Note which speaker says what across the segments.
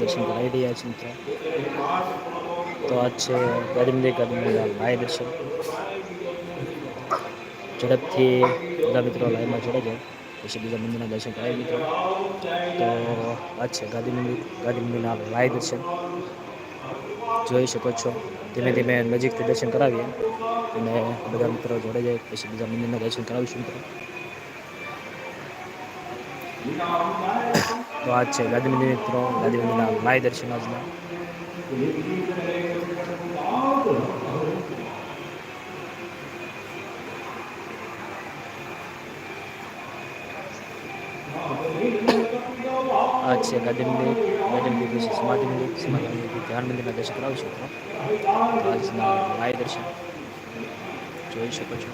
Speaker 1: દર્શન કરાવી રહ્યા છે મિત્રો. તો આજ છે ગરીમદે ગરમના લાય દર્શન ઝડપથી બધા મિત્રો લાઈનમાં જોડાઈ જાય પછી બીજા મંદિરના દર્શન કરાવી મિત્રો. તો આ છે ગાંધી મંદિર, ગાંધી મંદિરના લાય દર્શન જોઈ શકો છો. ધીમે ધીમે નજીકથી દર્શન કરાવીએ. અને બધા મિત્રો જોડે જાય પછી બીજા મંદિરના દર્શન કરાવીશું મિત્રો. તો આ છે. ગાંધી મિત્રો, ગાંધી લાય દર્શન આજના. આ છે ગાંધી મંદિર ગાંધી મંદિર મંદિર, સમાધિ મંદિર ધ્યાન મંદિરના દર્શન કરાવીશું મિત્રો. આજના લાય દર્શન જોઈ શકો છો.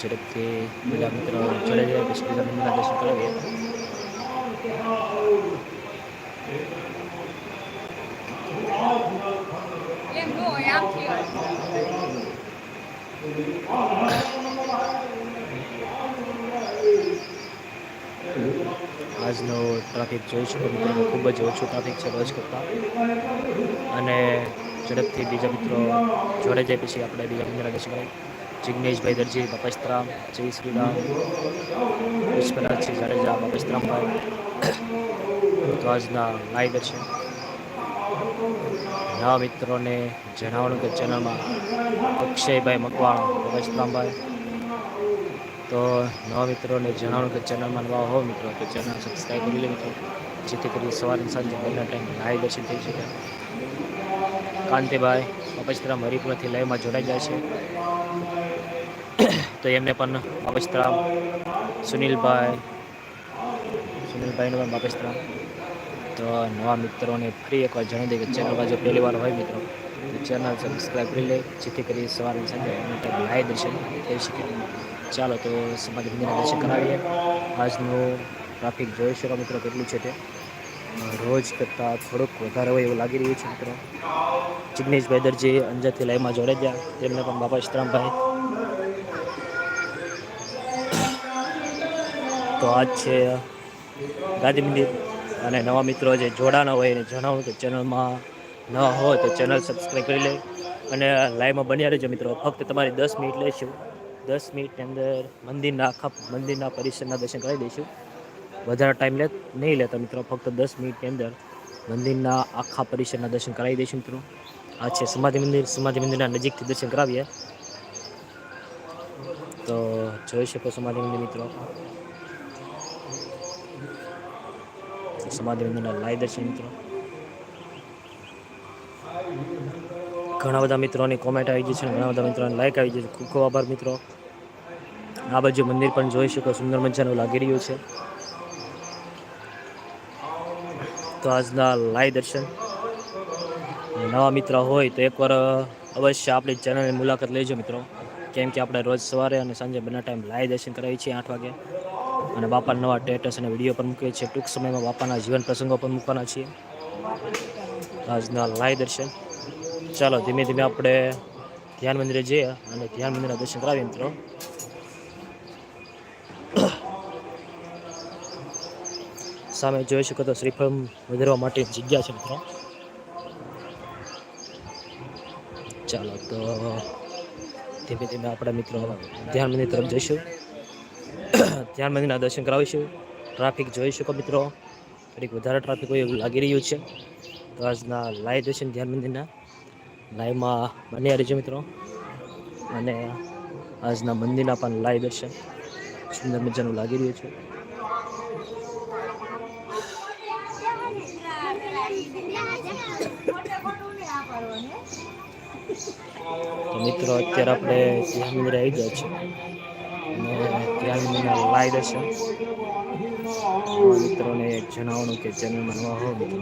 Speaker 1: ઝડપથી બધા મિત્રો જોડે જાય દર્શન કરાવીએ
Speaker 2: એમ નો હોય આમથી હોય.
Speaker 1: આજનો ટ્રાફિક જોઈ શકો મિત્રો, ખૂબ જ ઓછું ટ્રાફિક છે બસ કરતાં. અને ઝડપથી બીજા મિત્રો જોડે જાય પછી આપણે બીજા મિત્રો દર્શન જિગ્નેશભાઈ દરજી બાપસ્તરામ જય શ્રીરામ પુષ્પરાજસિંહ જાડેજા બાપસ્તરામભાઈ તો આજના લાઈવ છે. નવા મિત્રોને જણાવવાનું કે ચેનલમાં અક્ષયભાઈ મકવાણ વૈષ્ણવભાઈ તો નવા મિત્રોને જણાવવાનું કે ચેનલમાં નવા હો મિત્રો, તો ચેનલ સબસ્ક્રાઈબ કરી લે જેથી કરી સવારે સાંજે બંને ટાઈમ લાઈવ દર્શન થઈ શકે. કાંતિભાઈ બાપસ્તરામ હરિપુરથી લાઈવમાં જોડાઈ જાય છે. તો એમને પણ બાપસ્તરામ સુનિલભાઈ સુનિલભાઈનો પણ બાપસ્તરામ તો નવા મિત્રોને ફરી એકવાર જણાવી દઈએ કે ચેનલમાં જો પહેલી વાર હોય મિત્રો, તો ચેનલ સબસ્ક્રાઈબ કરી લે, જેથી કરી સવારે સાંજે લાઈવ દર્શન થઈ શકે. ચાલો તો સમાજ મંદિરના દર્શન કરાવીએ. આજનું ટ્રાફિક જોઈ શકો મિત્રો કેટલું છે તે. રોજ કરતાં થોડુંક વધારે હોય એવું લાગી રહ્યું છે મિત્રો. જિગ્નેશભાઈ દરજી અંજારથી લાઈવમાં જોડે ગયા. તેમને પણ બાપા ઇસ્તરામભાઈ તો આજ છે ગાંધી મંદિર. અને નવા મિત્રો જે જોડાના હોય એને જણાવું કે ચેનલમાં નવા હોય તો ચેનલ સબસ્ક્રાઈબ કરી લે. અને લાઈવમાં બન્યા રહેજો મિત્રો. ફક્ત તમારી દસ મિનિટ લઈશું દસ મિનિટની અંદર મંદિરના આખા મંદિરના પરિસરના દર્શન કરાવી દઈશું. વધારે ટાઈમ લે નહીં લેતા મિત્રો. ફક્ત દસ મિનિટની અંદર મંદિરના આખા પરિસરના દર્શન કરાવી દઈશું મિત્રો. આ છે સમાધિ મંદિર. સમાધિ મંદિરના નજીકથી દર્શન કરાવીએ. તો જોઈ શકો સમાધિ મંદિર મિત્રો. સમાધિ મંદિરના લાઈ દર્શન મિત્રો. ઘણા બધા મિત્રોની કોમેન્ટ આવી ગઈ છે ઘણા બધા મિત્રોને લાઈક આવી ગઈ છે. ખૂબ ખૂબ આભાર મિત્રો. આ બાજુ મંદિર પણ જોઈ શકો, સુંદર મજાનું લાગી રહ્યું છે. તો આજના લાઈવ દર્શન. નવા મિત્ર હોય તો એકવાર અવશ્ય આપણી ચેનલની મુલાકાત લેજો મિત્રો. કેમ કે આપણે રોજ સવારે અને સાંજે બંને ટાઈમ લાઈવ દર્શન કરાવીએ છીએ આઠ વાગે. અને બાપાના નવા સ્ટેટસ અને વીડિયો પણ મૂકીએ છીએ ટૂંક સમયમાં બાપાના જીવન પ્રસંગો પણ મૂકવાના છીએ આજના લાઈવ દર્શન. ચાલો, ધીમે ધીમે આપણે ધ્યાન મંદિરે જઈએ અને ધ્યાન મંદિરના દર્શન કરાવીએ મિત્રો. સામે જોઈ શકો તો શ્રીફળ વધારવા માટે જગ્યા છે મિત્રો. ચાલો, તો ધીમે ધીમે આપણા મિત્રો ધ્યાન મંદિર તરફ જઈશું. ધ્યાન મંદિરના દર્શન કરાવીશું ટ્રાફિક જોઈ શકો મિત્રો. થોડીક વધારે ટ્રાફિક હોય એવું લાગી રહ્યું છે. તો આજના લાઈવ દર્શન ધ્યાન મંદિરના લાઈવમાં બની રહેજો મિત્રો. અને આજના મંદિરના પણ લાઈવ દર્શન સુંદર મજાનું લાગી રહ્યું છે. મિત્રો, અત્યારે આપણે ધ્યાન મંદિરે આવી ગયા છે અને લાઈવ દર્શન નવા મિત્રોને જણાવવાનું કે ચેનલમાં નવા હો મિત્રો.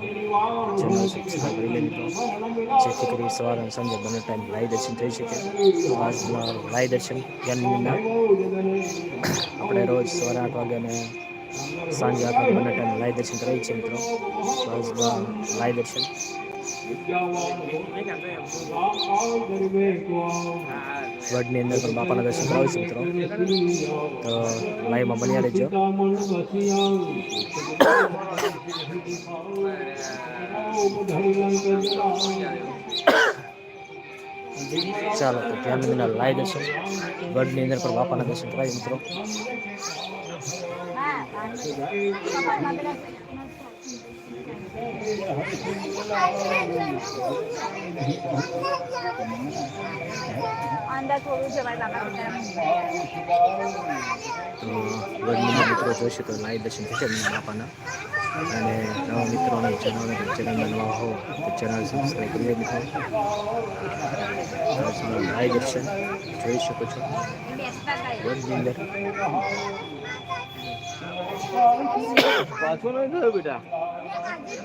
Speaker 1: ચેનલ સબસ્ક્રાઈબ કરી લે મિત્રો. જેથી કરી સવારે અને સાંજે બંને ટાઈમ લાઈ દર્શન થઈ શકે. આજમાં લાઈ દર્શન ધ્યાન આપણે રોજ સવારે આઠ વાગે અને સાંજે વાગે બંને ટાઈમ લાઈ દર્શન કરાવીએ છીએ મિત્રો. આજમાં લાઈ દર્શન. વડની અંદર પણ બાપાના દર્શન કરાવીશું મિત્રો. તો લાઈવમાં બન્યા રહેજો. ચાલો, તો ધ્યાન વિના લાઈ દર્શન. ગઢની અંદર પણ બાપાના દર્શન કરાવી મિત્રો.
Speaker 2: અંદર થોડું
Speaker 1: તો મિત્રો જોશે તો લાઈવ દર્શન થશે બાપાના. અને નવા મિત્રોને ચેનલ ચેનલ નવા હો તો ચેનલ સબસ્ક્રાઈબ કરી મિત્રો. લાઈવ દર્શન જોઈ શકો છો. અંદર
Speaker 3: પાછો નહીં થયો બેટા?
Speaker 1: ચાલો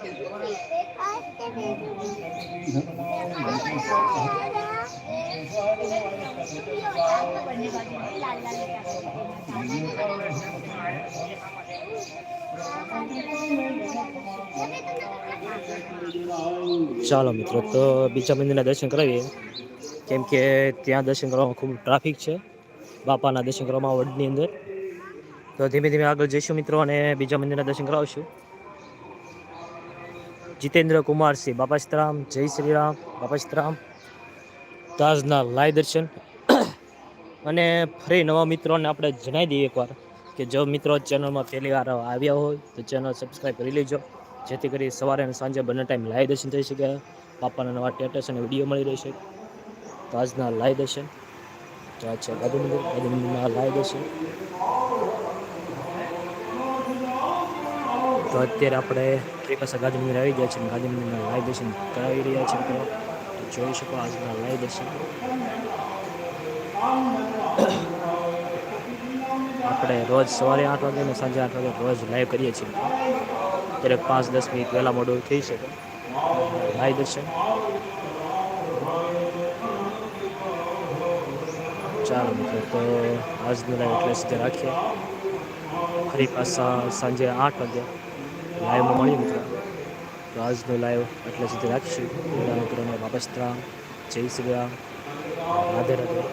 Speaker 1: મિત્રો, તો બીજા મંદિરના દર્શન કરાવીએ. કેમ કે ત્યાં દર્શન કરવામાં ખૂબ ટ્રાફિક છે. બાપાના દર્શન કરવામાં વડની અંદર. તો ધીમે ધીમે આગળ જઈશું મિત્રો અને બીજા મંદિરના દર્શન કરાવશું. જીતેન્દ્ર કુમાર સિંહ જય શ્રી રામ બાપાશ્રામ તાજના લાય દર્શન. અને ફરી નવા મિત્રોને આપણે જણાવી દઈએ એકવાર કે જો મિત્રો ચેનલમાં પહેલી વાર આવ્યા હોય તો ચેનલ સબસ્ક્રાઈબ કરી લેજો. જેથી કરી સવારે અને સાંજે બંને ટાઈમ લાય દર્શન થઈ શકે. બાપાના નવા ટેટસ અને વીડિયો મળી રહેશે. તાજના લાય દર્શન. તો આ છે ગાંધી મંદિર ગાંધી મંદિરના લાય દર્શન. તો અત્યારે આપણે ફરી પાસે ગાંધી મંદિર આવી ગયા છીએ ગાંધી મંદિરના લાઈવ દર્શન કરાવી રહ્યા છીએ મિત્રો. તો જોઈ શકો આજના લાઈવ દર્શન. આપણે રોજ સવારે આઠ વાગે અને સાંજે આઠ વાગે રોજ લાઈવ કરીએ છીએ. ત્યારે પાંચ દસ મિનિટ પહેલાં મોડું થઈ શકે લાઈવ દર્શન. ચાલો મિત્રો, તો આજનું લાઈવ એટલે સુધી રાખીએ. ફરી પાછા સાંજે આઠ વાગે. લાઈવમાં મળીએ મિત્રો. તો આજનો લાઈવ એટલે સુધી રાખીશું. બધા મિત્રોને વાપસ રામ જય શ્રી રામ, રાધે રાધે.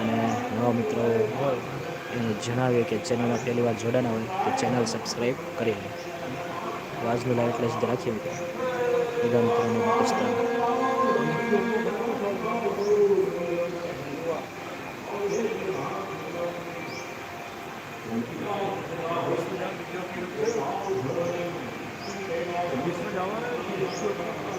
Speaker 1: અને નવા મિત્રો એને જણાવીએ કે ચેનલમાં પહેલી વાર જોડાના હોય તો ચેનલ સબસ્ક્રાઈબ કરી લે. તો આજનું લાઈવ એટલે સુધી રાખીએ મિત્રો. બધા મિત્રોને વાપસ રામ
Speaker 3: જવાના